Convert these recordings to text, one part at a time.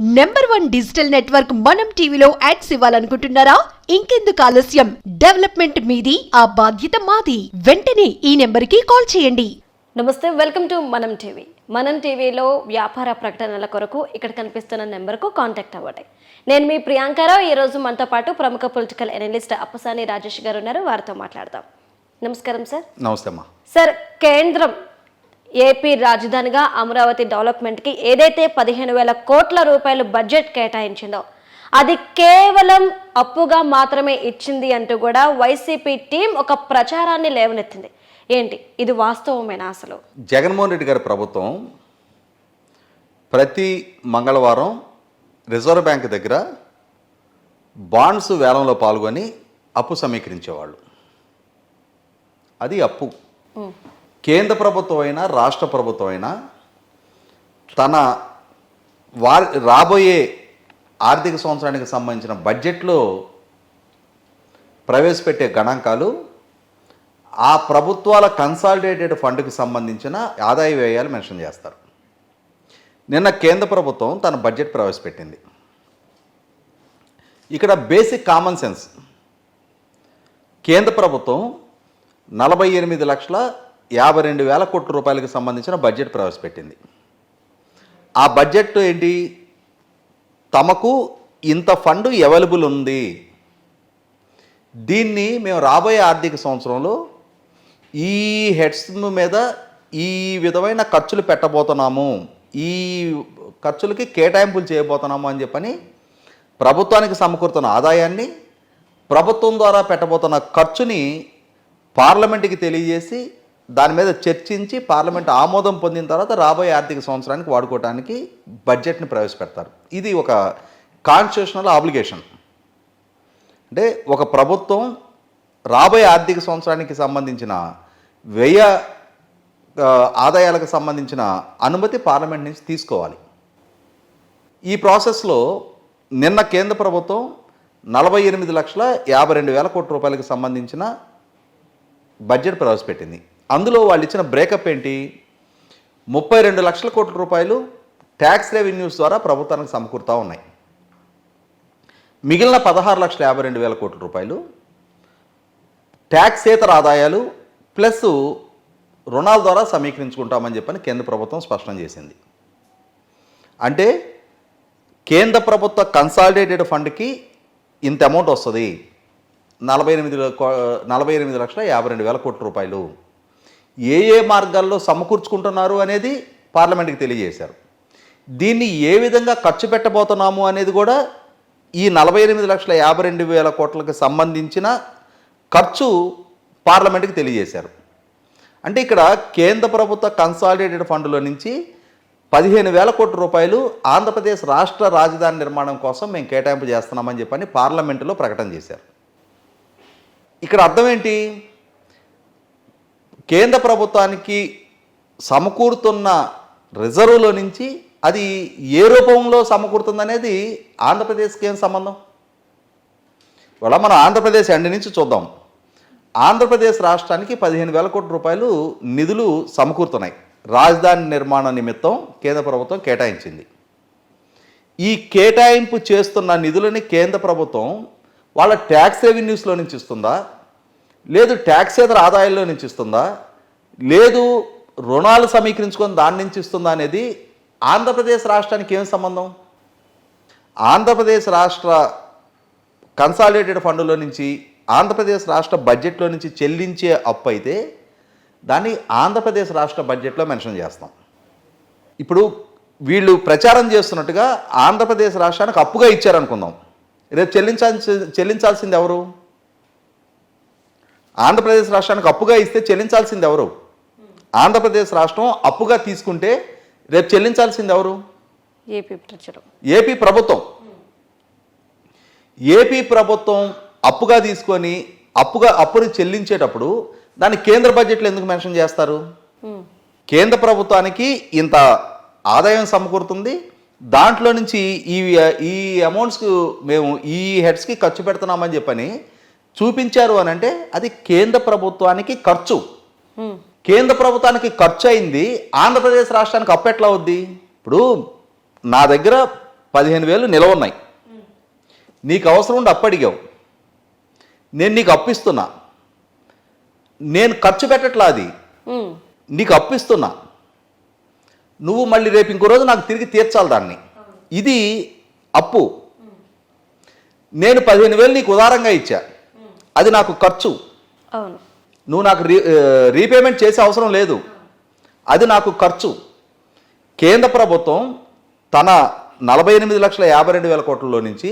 Number one digital network మనం టీవీలో ads ఇవ్వాలనుకుంటున్నారా? ఇంకెందుకు ఆలస్యం? డెవలప్మెంట్ మీది ఆ బాధ్యత మాది. వెంటనే ఈ నెంబర్కి కాల్ చేయండి. నమస్తే వెల్కమ్ టు మనం టీవీ మనం టీవీలో వ్యాపార ప్రకటనల కొరకు ఇక్కడ కనిపిస్తున్న నెంబర్కు కాంటాక్ట్ అవ్వండి. నేను మీ ప్రియాంకారావు ఈరోజు మనతో పాటు ప్రముఖ పొలిటికల్ ఎనలిస్ట్ అప్పసాని రాజేష్ గారు ఉన్నారు. వారితో మాట్లాడదాం. నమస్కారం సార్ నమస్తే సార్ కేంద్రం ఏపీ రాజధానిగా అమరావతి డెవలప్మెంట్కి ఏదైతే పదిహేను వేల కోట్ల రూపాయలు బడ్జెట్ కేటాయించిందో అది కేవలం అప్పుగా మాత్రమే ఇచ్చింది అంటూ కూడా వైసీపీ టీం ఒక ప్రచారాన్ని లేవనెత్తింది. ఏంటి? ఇది వాస్తవమేనా అసలు? జగన్మోహన్ రెడ్డి గారి ప్రభుత్వం ప్రతి మంగళవారం రిజర్వ్ బ్యాంక్ దగ్గర బాండ్స్ వేలంలో పాల్గొని అప్పు సమీకరించేవాళ్ళు. అది అప్పు. కేంద్ర ప్రభుత్వం అయినా రాష్ట్ర ప్రభుత్వం అయినా తన వారి రాబోయే ఆర్థిక సంవత్సరానికి సంబంధించిన బడ్జెట్లో ప్రవేశపెట్టే గణాంకాలు ఆ ప్రభుత్వాల కన్సాలిడేటెడ్ ఫండ్కి సంబంధించిన ఆదాయ వ్యయాలు మెన్షన్ చేస్తారు. నిన్న కేంద్ర ప్రభుత్వం తన బడ్జెట్ ప్రవేశపెట్టింది. ఇక్కడ బేసిక్ కామన్ సెన్స్. కేంద్ర ప్రభుత్వం నలభై ఎనిమిది లక్షల యాభై రెండు వేల కోట్ల రూపాయలకు సంబంధించిన బడ్జెట్ ప్రవేశపెట్టింది. ఆ బడ్జెట్ ఏంటి? తమకు ఇంత ఫండ్ అవైలబుల్ ఉంది. దీన్ని మేము రాబోయే ఆర్థిక సంవత్సరంలో ఈ హెడ్స్ మీద ఈ విధమైన ఖర్చులు పెట్టబోతున్నాము. ఈ ఖర్చులకి కేటాయింపులు చేయబోతున్నాము అని చెప్పని ప్రభుత్వానికి సమకూరుతున్న ఆదాయాన్ని ప్రభుత్వం ద్వారా పెట్టబోతున్న ఖర్చుని పార్లమెంట్కి తెలియజేసి దాని మీద చర్చించి పార్లమెంట్ ఆమోదం పొందిన తర్వాత రాబోయే ఆర్థిక సంవత్సరానికి వాడుకోవడానికి బడ్జెట్ని ప్రవేశపెడతారు. ఇది ఒక కాన్స్టిట్యూషనల్ ఆబ్లిగేషన్ అంటే ఒక ప్రభుత్వం రాబోయే ఆర్థిక సంవత్సరానికి సంబంధించిన వ్యయ ఆదాయాలకు సంబంధించిన అనుమతి పార్లమెంట్ నుంచి తీసుకోవాలి. ఈ ప్రాసెస్లో నిన్న కేంద్ర ప్రభుత్వం నలభై ఎనిమిది లక్షల యాభై రెండు వేల కోట్ల రూపాయలకు సంబంధించిన బడ్జెట్ ప్రవేశపెట్టింది. అందులో వాళ్ళు ఇచ్చిన బ్రేకప్ ఏంటి? ముప్పై రెండు లక్షల కోట్ల రూపాయలు ట్యాక్స్ రెవెన్యూస్ ద్వారా ప్రభుత్వానికి సమకూరుతూ ఉన్నాయి. మిగిలిన పదహారు లక్షల యాభై రెండు వేల కోట్ల రూపాయలు ట్యాక్సేతర ఆదాయాలు ప్లస్ రుణాల ద్వారా సమీకరించుకుంటామని చెప్పని కేంద్ర ప్రభుత్వం స్పష్టం చేసింది. అంటే కేంద్ర ప్రభుత్వ కన్సాలిడేటెడ్ ఫండ్కి ఇంత అమౌంట్ వస్తుంది. నలభై ఎనిమిది నలభై ఎనిమిది లక్షల యాభై రెండు వేల కోట్ల రూపాయలు. ఏ ఏ మార్గాల్లో సమకూర్చుకుంటున్నారు అనేది పార్లమెంట్కి తెలియజేశారు. దీన్ని ఏ విధంగా ఖర్చు పెట్టబోతున్నాము అనేది కూడా ఈ నలభై ఎనిమిది లక్షల యాభై రెండు వేల కోట్లకు సంబంధించిన ఖర్చు పార్లమెంట్కి తెలియజేశారు. అంటే ఇక్కడ కేంద్ర ప్రభుత్వ కన్సాలిడేటెడ్ ఫండ్లో నుంచి పదిహేను వేల కోట్ల రూపాయలు ఆంధ్రప్రదేశ్ రాష్ట్ర రాజధాని నిర్మాణం కోసం మేము కేటాయింపు చేస్తున్నామని చెప్పని పార్లమెంటులో ప్రకటన చేశారు. ఇక్కడ అర్థం ఏంటి? కేంద్ర ప్రభుత్వానికి సమకూరుతున్న రిజర్వులో నుంచి అది ఏ రూపంలో సమకూరుతుందనేది ఆంధ్రప్రదేశ్కి ఏం సంబంధం? ఇవాళ మనం ఆంధ్రప్రదేశ్ ఎండ్ నుంచి చూద్దాం. ఆంధ్రప్రదేశ్ రాష్ట్రానికి పదిహేను వేల కోట్ల రూపాయలు నిధులు సమకూరుతున్నాయి. రాజధాని నిర్మాణ నిమిత్తం కేంద్ర ప్రభుత్వం కేటాయించింది. ఈ కేటాయింపు చేస్తున్న నిధులని కేంద్ర ప్రభుత్వం వాళ్ళ ట్యాక్స్ రెవెన్యూస్లో నుంచి ఇస్తుందా? లేదు ట్యాక్సేతర ఆదాయాల్లో నుంచి ఇస్తుందా లేదు రుణాలు సమీకరించుకొని దాని నుంచి ఇస్తుందా అనేది ఆంధ్రప్రదేశ్ రాష్ట్రానికి ఏం సంబంధం? ఆంధ్రప్రదేశ్ రాష్ట్ర కన్సాలిడేటెడ్ ఫండ్లో నుంచి ఆంధ్రప్రదేశ్ రాష్ట్ర బడ్జెట్లో నుంచి చెల్లించే అప్పు అయితే దాన్ని ఆంధ్రప్రదేశ్ రాష్ట్ర బడ్జెట్లో మెన్షన్ చేస్తాం. ఇప్పుడు వీళ్ళు ప్రచారం చేస్తున్నట్టుగా ఆంధ్రప్రదేశ్ రాష్ట్రానికి అప్పుగా ఇచ్చారనుకుందాం. రేపు చెల్లించాల్సి చెల్లించాల్సింది ఎవరు? ఆంధ్రప్రదేశ్ రాష్ట్రానికి అప్పుగా ఇస్తే చెల్లించాల్సింది ఎవరు? ఆంధ్రప్రదేశ్ రాష్ట్రం అప్పుగా తీసుకుంటే రేపు చెల్లించాల్సింది ఎవరు? ఏపీ ప్రజలు. ఏపీ ప్రభుత్వం. ఏపీ ప్రభుత్వం అప్పుగా తీసుకొని అప్పుగా అప్పుని చెల్లించేటప్పుడు దాన్ని కేంద్ర బడ్జెట్లో ఎందుకు మెన్షన్ చేస్తారు? కేంద్ర ప్రభుత్వానికి ఇంత ఆదాయం సమకూరుతుంది. దాంట్లో నుంచి ఈ ఈ అమౌంట్స్కి మేము ఈ హెడ్స్కి ఖర్చు పెడుతున్నామని చెప్పని చూపించారు అని అంటే అది కేంద్ర ప్రభుత్వానికి ఖర్చు. కేంద్ర ప్రభుత్వానికి ఖర్చు అయింది ఆంధ్రప్రదేశ్ రాష్ట్రానికి అప్పు ఎట్లా అవుద్ది? ఇప్పుడు నా దగ్గర పదిహేను వేలు నిలవ ఉన్నాయి. నీకు అవసరం ఉండి అప్పు అడిగావు. నేను నీకు అప్పిస్తున్నా నేను ఖర్చు పెట్టట్లా అది. నీకు అప్పిస్తున్నా నువ్వు మళ్ళీ రేపు ఇంకో రోజు నాకు తిరిగి తీర్చాలి దాన్ని. ఇది అప్పు. నేను పదిహేను వేలు నీకు ఉదారంగా ఇచ్చా. అది నాకు ఖర్చు. అవును. నువ్వు నాకు రీ రీపేమెంట్ చేసే అవసరం లేదు. అది నాకు ఖర్చు. కేంద్ర ప్రభుత్వం తన నలభై ఎనిమిది లక్షల యాభై రెండు వేల కోట్లలో నుంచి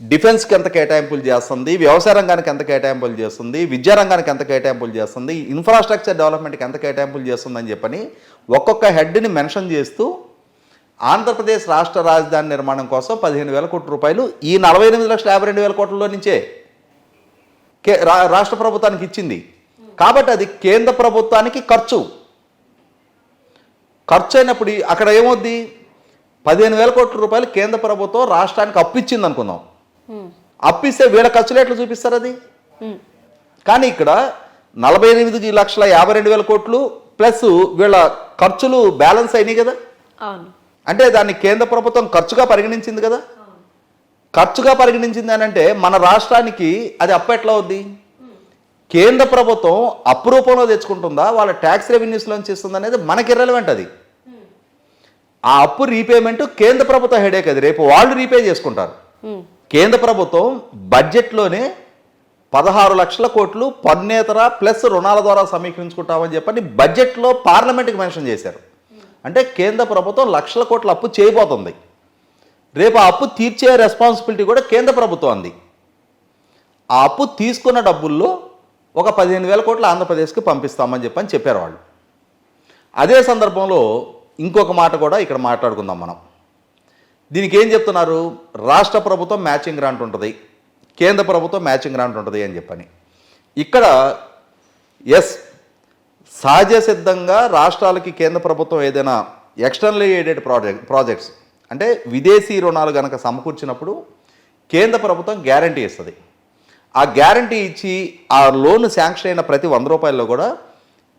డిఫెన్స్కి ఎంత కేటాయింపులు చేస్తుంది వ్యవసాయ రంగానికి ఎంత కేటాయింపులు చేస్తుంది విద్యా రంగానికి ఎంత కేటాయింపులు చేస్తుంది ఇన్ఫ్రాస్ట్రక్చర్ డెవలప్మెంట్కి ఎంత కేటాయింపులు చేస్తుందని చెప్పని ఒక్కొక్క హెడ్ని మెన్షన్ చేస్తూ ఆంధ్రప్రదేశ్ రాష్ట్ర రాజధాని నిర్మాణం కోసం పదిహేను వేల కోట్ల రూపాయలు ఈ నలభై ఎనిమిది లక్షల యాభై రెండు వేల కోట్లలో నుంచే కే రాష్ట్ర ప్రభుత్వానికి ఇచ్చింది. కాబట్టి అది కేంద్ర ప్రభుత్వానికి ఖర్చు. ఖర్చు అయినప్పుడు అక్కడ ఏమవుద్ది? పదిహేను వేల కోట్ల రూపాయలు కేంద్ర ప్రభుత్వం రాష్ట్రానికి అప్పు ఇచ్చింది అనుకుందాం అప్పిస్తే వీళ్ళ ఖర్చులు ఎట్లా చూపిస్తారు అది? కానీ ఇక్కడ నలభై ఎనిమిది లక్షల యాభై రెండు వేల కోట్లు ప్లస్ వీళ్ళ ఖర్చులు బ్యాలెన్స్ అయినాయి కదా? అంటే దాన్ని కేంద్ర ప్రభుత్వం ఖర్చుగా పరిగణించింది కదా? ఖర్చుగా పరిగణించింది అని అంటే మన రాష్ట్రానికి అది అప్పు ఎట్లా అవుద్ది? కేంద్ర ప్రభుత్వం అప్పు రూపంలో తెచ్చుకుంటుందా? వాళ్ళ ట్యాక్స్ రెవెన్యూస్లోంచి ఇస్తుంది అనేది మనకి ఇర్రెలవెంట్ అది. ఆ అప్పు రీపేమెంట్ కేంద్ర ప్రభుత్వ హెడేక్ అది. రేపు వాళ్ళు రీపే చేసుకుంటారు. కేంద్ర ప్రభుత్వం బడ్జెట్లోనే పదహారు లక్షల కోట్లు పన్నేతర ప్లస్ రుణాల ద్వారా సమీకరించుకుంటామని చెప్పని బడ్జెట్లో పార్లమెంట్కి మెన్షన్ చేశారు. అంటే కేంద్ర ప్రభుత్వం లక్షల కోట్ల అప్పు చేయబోతుంది. రేపు ఆ అప్పు తీర్చే రెస్పాన్సిబిలిటీ కూడా కేంద్ర ప్రభుత్వం అంది. ఆ అప్పు తీసుకున్న డబ్బుల్లో ఒక పదిహేను వేల కోట్లు ఆంధ్రప్రదేశ్కి పంపిస్తామని చెప్పని చెప్పారు వాళ్ళు. అదే సందర్భంలో ఇంకొక మాట కూడా ఇక్కడ మాట్లాడుకుందాం మనం. దీనికి ఏం చెప్తున్నారు? రాష్ట్ర ప్రభుత్వం మ్యాచింగ్ గ్రాంట్ ఉంటుంది. కేంద్ర ప్రభుత్వం మ్యాచింగ్ గ్రాంట్ ఉంటుంది అని చెప్పని. ఇక్కడ ఎస్ సహజ సిద్ధంగా రాష్ట్రాలకి కేంద్ర ప్రభుత్వం ఏదైనా ఎక్స్టర్నల్ ఎయిడెడ్ ప్రాజెక్ట్ ప్రాజెక్ట్స్ అంటే విదేశీ రుణాలు కనుక సమకూర్చినప్పుడు కేంద్ర ప్రభుత్వం గ్యారంటీ ఇస్తుంది. ఆ గ్యారంటీ ఇచ్చి ఆ లోన్ శాంక్షన్ అయిన ప్రతి వంద రూపాయల్లో కూడా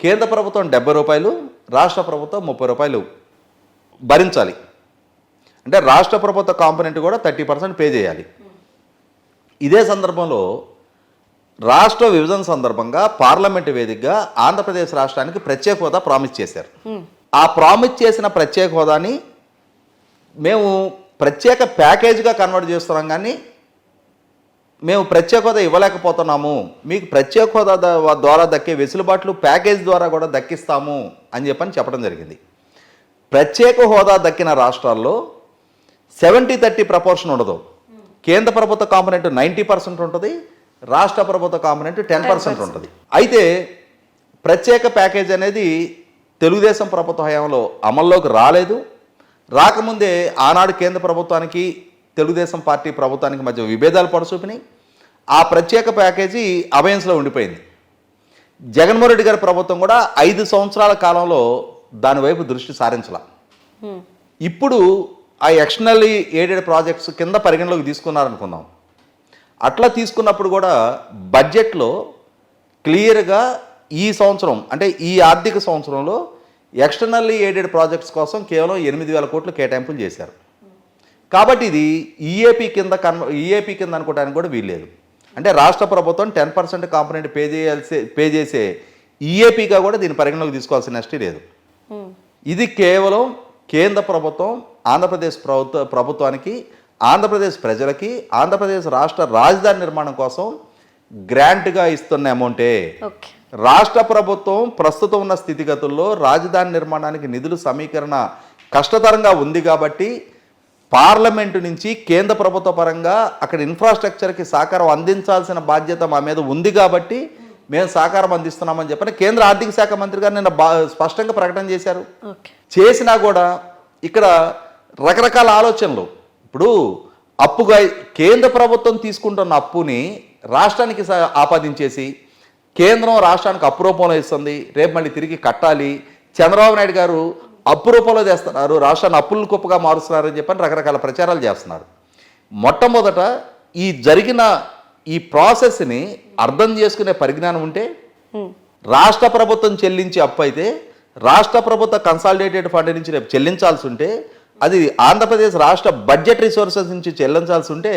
కేంద్ర ప్రభుత్వం డెబ్బై రూపాయలు రాష్ట్ర ప్రభుత్వం ముప్పై రూపాయలు భరించాలి. అంటే రాష్ట్ర ప్రభుత్వ కాంపొనెంట్ కూడా థర్టీ పర్సెంట్ పే చేయాలి. ఇదే సందర్భంలో రాష్ట్ర విభజన సందర్భంగా పార్లమెంటు వేదికగా ఆంధ్రప్రదేశ్ రాష్ట్రానికి ప్రత్యేక హోదా ప్రామిస్ చేశారు. ఆ ప్రామిస్ చేసిన ప్రత్యేక హోదాని మేము ప్రత్యేక ప్యాకేజీగా కన్వర్ట్ చేస్తున్నాం కానీ మేము ప్రత్యేక హోదా ఇవ్వలేకపోతున్నాము. మీకు ప్రత్యేక హోదా ద్వారా దక్కే వెసులుబాట్లు ప్యాకేజ్ ద్వారా కూడా దక్కిస్తాము అని చెప్పని చెప్పడం జరిగింది. ప్రత్యేక హోదా దక్కిన రాష్ట్రాల్లో సెవెంటీ థర్టీ ప్రపోర్షన్ ఉండదు. కేంద్ర ప్రభుత్వ కాంపొనెంట్ నైంటీ పర్సెంట్ ఉంటుంది రాష్ట్ర ప్రభుత్వ కాంపొనెంట్ టెన్ పర్సెంట్. ఉంటుంది. అయితే ప్రత్యేక ప్యాకేజ్ అనేది తెలుగుదేశం ప్రభుత్వ హయాంలో అమల్లోకి రాలేదు. రాకముందే ఆనాడు కేంద్ర ప్రభుత్వానికి తెలుగుదేశం పార్టీ ప్రభుత్వానికి మధ్య విభేదాలు పడచూపినాయి. ఆ ప్రత్యేక ప్యాకేజీ అభయన్స్లో ఉండిపోయింది. జగన్మోహన్ రెడ్డి గారి ప్రభుత్వం కూడా ఐదు సంవత్సరాల కాలంలో దానివైపు దృష్టి సారించాల. ఇప్పుడు ఆ ఎక్స్టర్నల్లీ ఎయిడెడ్ ప్రాజెక్ట్స్ కింద పరిగణలోకి తీసుకున్నారనుకుందాం. అట్లా తీసుకున్నప్పుడు కూడా బడ్జెట్లో క్లియర్గా ఈ సంవత్సరం అంటే ఈ ఆర్థిక సంవత్సరంలో ఎక్స్టర్నల్లీ ఎయిడెడ్ ప్రాజెక్ట్స్ కోసం కేవలం ఎనిమిది వేల కోట్లు కేటాయింపులు చేశారు. కాబట్టి ఇది ఈఏపీ కింద కన్వ ఈఏపీ కింద అనుకోవడానికి కూడా వీల్లేదు. అంటే రాష్ట్ర ప్రభుత్వం టెన్ పర్సెంట్ కాంపొనెంట్ పే చేయాల్సి పే చేసే ఈఏపీగా కూడా దీని పరిగణలోకి తీసుకోవాల్సిన నెక్స్ట్ లేదు. ఉమ్, ఇది కేవలం కేంద్ర ప్రభుత్వం ఆంధ్రప్రదేశ్ ప్రభుత్వ ప్రభుత్వానికి ఆంధ్రప్రదేశ్ ప్రజలకి ఆంధ్రప్రదేశ్ రాష్ట్ర రాజధాని నిర్మాణం కోసం గ్రాంట్గా ఇస్తున్న అమౌంటే రాష్ట్ర ప్రభుత్వం ప్రస్తుతం ఉన్న స్థితిగతుల్లో రాజధాని నిర్మాణానికి నిధులు సమీకరణ కష్టతరంగా ఉంది కాబట్టి పార్లమెంటు నుంచి కేంద్ర ప్రభుత్వ పరంగా అక్కడ ఇన్ఫ్రాస్ట్రక్చర్కి సహకారం అందించాల్సిన బాధ్యత మా మీద ఉంది కాబట్టి మేము సహకారం అందిస్తున్నామని చెప్పని కేంద్ర ఆర్థిక శాఖ మంత్రి గారు నిన్న బా స్పష్టంగా ప్రకటన చేశారు. చేసినా కూడా ఇక్కడ రకరకాల ఆలోచనలు. ఇప్పుడు అప్పుగా కేంద్ర ప్రభుత్వం తీసుకుంటున్న అప్పుని రాష్ట్రానికి ఆపాదించేసి కేంద్రం రాష్ట్రానికి అప్పు రూపంలో ఇస్తుంది. రేపు మళ్ళీ తిరిగి కట్టాలి. చంద్రబాబు నాయుడు గారు అప్పు రూపంలో చేస్తున్నారు. రాష్ట్రాన్ని అప్పుల కుప్పగా మారుస్తున్నారని చెప్పని రకరకాల ప్రచారాలు చేస్తున్నారు. మొట్టమొదట ఈ జరిగిన ఈ ప్రాసెస్ని అర్థం చేసుకునే పరిజ్ఞానం ఉంటే రాష్ట్ర ప్రభుత్వం చెల్లించే అప్పు అయితే రాష్ట్ర ప్రభుత్వ కన్సాలిడేటెడ్ ఫండ్ నుంచి రేపు చెల్లించాల్సి ఉంటే అది ఆంధ్రప్రదేశ్ రాష్ట్ర బడ్జెట్ రిసోర్సెస్ నుంచి చెల్లించాల్సి ఉంటే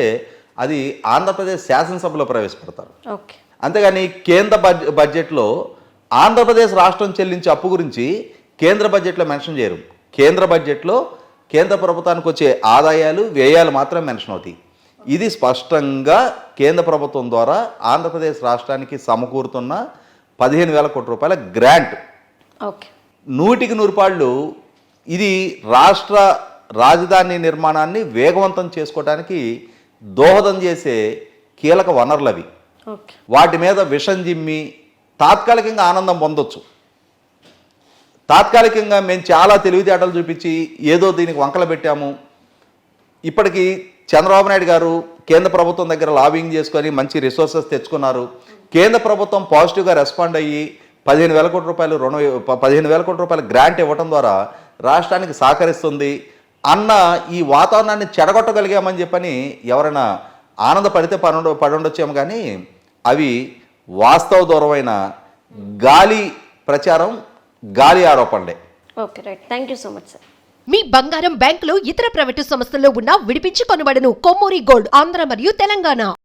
అది ఆంధ్రప్రదేశ్ శాసనసభలో ప్రవేశపెడతారు. ఓకే. అంతేగాని కేంద్ర బడ్జె బడ్జెట్లో ఆంధ్రప్రదేశ్ రాష్ట్రం చెల్లించే అప్పు గురించి కేంద్ర బడ్జెట్లో మెన్షన్ చేయరు. కేంద్ర బడ్జెట్లో కేంద్ర ప్రభుత్వానికి వచ్చే ఆదాయాలు వ్యయాలు మాత్రం మెన్షన్ అవుతాయి. ఇది స్పష్టంగా కేంద్ర ప్రభుత్వం ద్వారా ఆంధ్రప్రదేశ్ రాష్ట్రానికి సమకూరుతున్న పదిహేను వేల కోట్ల రూపాయల గ్రాంట్. ఓకే. నూటికి నూరు పాళ్ళు ఇది రాష్ట్ర రాజధాని నిర్మాణాన్ని వేగవంతం చేసుకోవడానికి దోహదం చేసే కీలక వనరులు అవి వాటి మీద విషం జిమ్మి తాత్కాలికంగా ఆనందం పొందొచ్చు. తాత్కాలికంగా మేము చాలా తెలివితేటలు చూపించి ఏదో దీనికి వంకలు పెట్టాము. ఇప్పటికీ చంద్రబాబు నాయుడు గారు కేంద్ర ప్రభుత్వం దగ్గర లాబింగ్ చేసుకొని మంచి రిసోర్సెస్ తెచ్చుకున్నారు. కేంద్ర ప్రభుత్వం పాజిటివ్గా రెస్పాండ్ అయ్యి పదిహేను వేల కోట్ల రూపాయలు రుణ పదిహేను వేల కోట్ల రూపాయలు గ్రాంట్ ఇవ్వటం ద్వారా రాష్ట్రానికి సహకరిస్తుంది అన్న ఈ వాతావరణాన్ని చెడగొట్టగలిగామని చెప్పని ఎవరైనా ఆనందపడితే పనుండ పడుండొచ్చేమో కానీ అవి వాస్తవ దూరమైన గాలి ప్రచారం గాలి ఆరోపణలే. Okay right. Thank you so much sir. మీ బంగారం బ్యాంకులో ఇతర ప్రైవేటు సంస్థల్లో ఉన్న విడిపించి కొనబడను కొమ్మూరి గోల్డ్ ఆంధ్ర మరియు తెలంగాణ.